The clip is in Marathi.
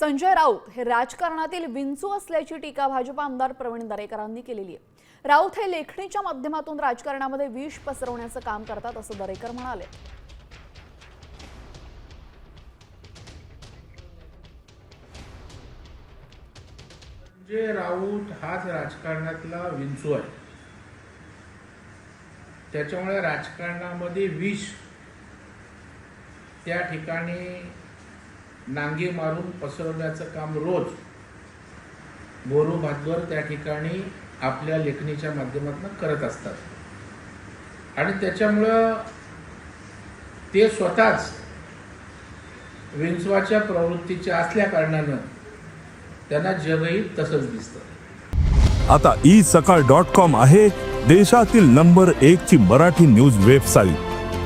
संजय राऊत हे राजकारणातील विंचू असल्याची टीका भाजप आमदार प्रवीण दरेकरांनी केलेली आहे. राऊत हे लेखणीच्या माध्यमातून राजकारणामध्ये विष पसरवण्याचं काम करतात असं दरेकर म्हणाले. संजय राऊत हाच राजकारणातला विंचू आहे. त्याच्यामुळे राजकारणामध्ये विष त्या ठिकाणी नांगे मारून पसरवण्याचं काम रोज बोरू भातवर त्या ठिकाणी आपल्या लेखणीच्या माध्यमातून करत असतात. आणि त्याच्यामुळं ते स्वतःच विंचवाच्या प्रवृत्तीचे असल्या कारणानं त्यांना जगही तसंच दिसतं. आता ई सकाळ डॉट कॉम आहे देशातील नंबर एक ची मराठी न्यूज वेबसाईट.